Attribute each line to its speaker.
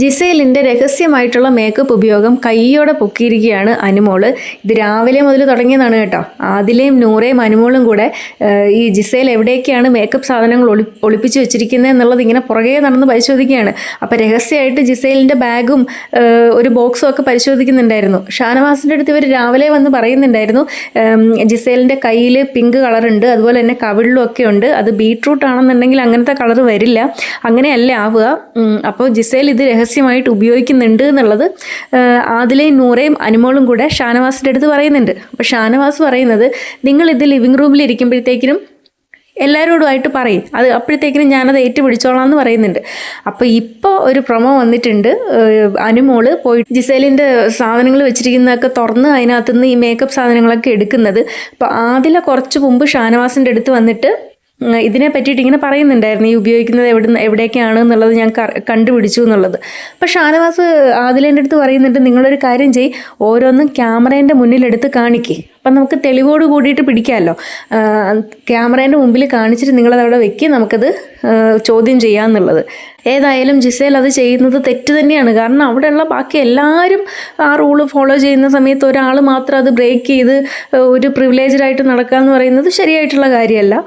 Speaker 1: ജിസേലിന്റെ രഹസ്യമായിട്ടുള്ള makeup ഉപയോഗം കൈയോടെ പൊക്കിയിരിക്കുകയാണ് അനുമോൾ. ഇത് രാവിലെ മുതൽ തുടങ്ങിയതാണ് കേട്ടോ. ആദിലയും നൂറേയും അനുമോളും കൂടെ ഈ ജിസേൽ എവിടേക്കാണ് മേക്കപ്പ് സാധനങ്ങൾ ഒളി ഒളിപ്പിച്ച് വെച്ചിരിക്കുന്നത് എന്നുള്ളത് ഇങ്ങനെ പുറകെ നടന്ന് പരിശോധിക്കുകയാണ്. അപ്പോൾ രഹസ്യമായിട്ട് ജിസേലിന്റെ ബാഗും ഒരു ബോക്സും ഒക്കെ പരിശോധിക്കുന്നുണ്ടായിരുന്നു. ഷാനവാസിന്റെ അടുത്ത് ഇവർ രാവിലെ വന്ന് പറയുന്നുണ്ടായിരുന്നു ജിസേലിന്റെ കയ്യിൽ പിങ്ക് കളറുണ്ട് അതുപോലെ തന്നെ കവിളിലും ഒക്കെ ഉണ്ട് അത് ബീട്രൂട്ട് ആണെന്നുണ്ടെങ്കിൽ അങ്ങനത്തെ കളർ വരില്ല. അങ്ങനെയല്ല ആവുക. അപ്പോൾ ജിസേൽ ഇത് രഹസ്യമായിട്ട് ഉപയോഗിക്കുന്നുണ്ട് എന്നുള്ളത് ആദിലയും നൂറയും അനുമോളും കൂടെ ഷാനവാസിന്റെ അടുത്ത് പറയുന്നുണ്ട്. അപ്പോൾ ഷാനവാസ് പറയുന്നത് നിങ്ങൾ ഇത് ലിവിങ് റൂമിൽ ഇരിക്കുമ്പോഴത്തേക്കിനും എല്ലാവരോടുമായിട്ട് പറയും. അത് അപ്പോഴത്തേക്കിനും ഞാനത് ഏറ്റുപിടിച്ചോളാം എന്ന് പറയുന്നുണ്ട്. അപ്പോൾ ഇപ്പോൾ ഒരു പ്രൊമോ വന്നിട്ടുണ്ട്. അനുമോൾ പോയി ജിസേലിന്റെ സാധനങ്ങൾ വെച്ചിരിക്കുന്നതൊക്കെ തുറന്ന് അതിനകത്തുനിന്ന് ഈ മേക്കപ്പ് സാധനങ്ങളൊക്കെ എടുക്കുന്നത്. അപ്പോൾ ആദില കുറച്ച് മുമ്പ് ഷാനവാസിന്റെ അടുത്ത് വന്നിട്ട് ഇതിനെ പറ്റിയിട്ട് ഇങ്ങനെ പറയുന്നുണ്ടായിരുന്നു. ഈ ഉപയോഗിക്കുന്നത് എവിടെ എവിടേക്കാണ് എന്നുള്ളത് ഞാൻ കണ്ടുപിടിച്ചു എന്നുള്ളത്. അപ്പോൾ ഷാനവാസ് ആദിലേന്റെ അടുത്ത് പറയുന്നുണ്ട് നിങ്ങളൊരു കാര്യം ചെയ് ഓരോന്നും ക്യാമറേന്റെ മുന്നിലെടുത്ത് കാണിക്കേ. അപ്പം നമുക്ക് തെളിവോട് കൂടിയിട്ട് പിടിക്കാമല്ലോ ക്യാമറേന്റെ മുമ്പിൽ കാണിച്ചിട്ട് നിങ്ങളത് അവിടെ വെക്കുക നമുക്കത് ചോദ്യം ചെയ്യാമെന്നുള്ളത് ഏതായാലും ജിസേൽ അത് ചെയ്യുന്നത് തെറ്റ് തന്നെയാണ്. കാരണം അവിടെയുള്ള ബാക്കി എല്ലാവരും ആ റൂൾ ഫോളോ ചെയ്യുന്ന സമയത്ത് ഒരാൾ മാത്രം അത് ബ്രേക്ക് ചെയ്ത് ഒരു പ്രിവിലേജഡായിട്ട് നടക്കുക എന്ന് പറയുന്നത് ശരിയായിട്ടുള്ള കാര്യമല്ല.